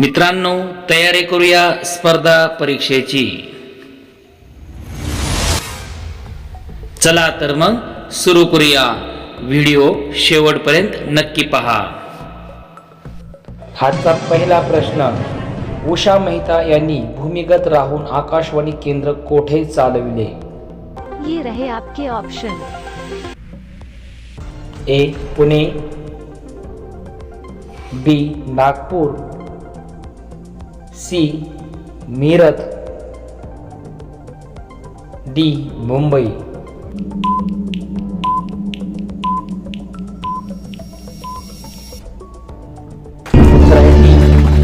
मित्रांनो तयारी करूया स्पर्धा परीक्षेची. चला तर मग सुरू करूया. व्हिडिओ शेवटपर्यंत नक्की पहा. हाचा पहिला प्रश्न. उषा मेहता यांनी भूमिगत राहून आकाशवाणी केंद्र कोठे चालविले? ये रहे आपके option A Pune. B Nagpur. C Meerut. D Mumbai.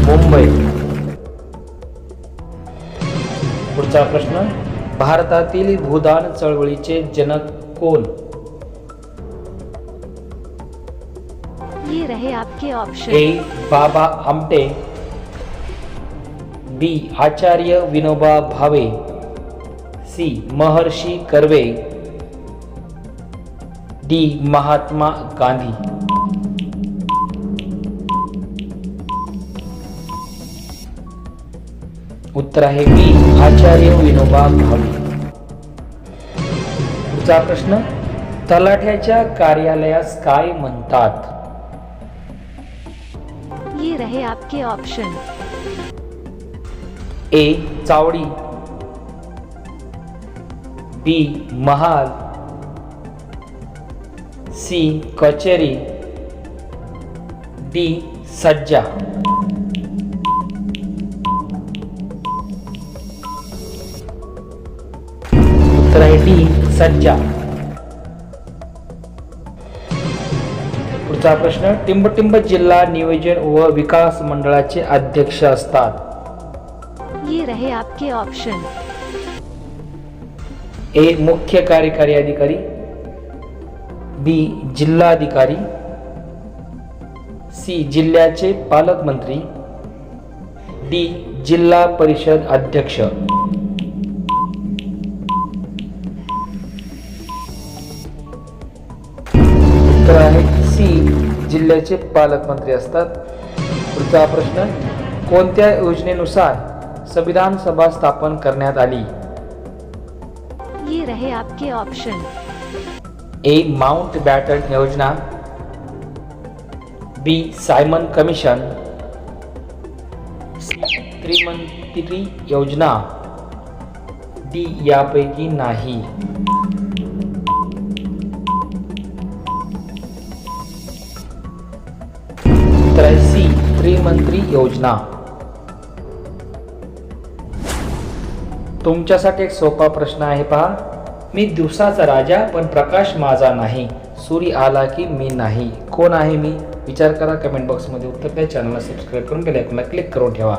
Mumbai. पुढचा प्रश्न भारतातील भूदान चळवळीचे जनक कोण? ये रहे आपके option A Baba Amte. B Acharya Vinoba Bhave C Maharshi Karve D Mahatma Gandhi. उत्तर आहे बी आचार्य विनोबा भावे. पुढचा प्रश्न तलाठ्याच्या कार्यालयास काय म्हणतात? ये रहे आपके ऑप्शन ए चावडी. बी महाल. सी कचेरी. डी सज्जा. उत्तर आहे डी सज्जा. पुढचा प्रश्न टिंबटिंब जिल्हा नियोजन व विकास मंडळाचे अध्यक्ष असतात. ये रहे आपके ऑप्शन ए मुख्य कार्यकारी अधिकारी. बी जिल्हाधिकारी. सी जिल्ह्याचे पालकमंत्री. डी जिल्हा परिषद अध्यक्ष. उत्तर आहे सी जिल्ह्याचे पालकमंत्री असतात. पुढचा प्रश्न कोणत्या योजनेनुसार संविधान सभा स्थापन करण्यात आली. ये रहे आपके ऑप्शन ए माउंट बॅटन योजना. B Simon commission. सी त्रिमंत्री योजना. डी यापैकी नाही. उत्तर आहे त्रिमंत्री योजना. तुमच्यासाठी एक सोपा प्रश्न आहे पहा. मी दिवसाचा राजा पण प्रकाश माझा नाही. सूर्य आला की मी नाही. कोण आहे मी? विचार करा कमेंट बॉक्समध्ये. उत्तर द्या. चॅनलला सबस्क्राईब करून बेल आयकॉनला क्लिक करून ठेवा.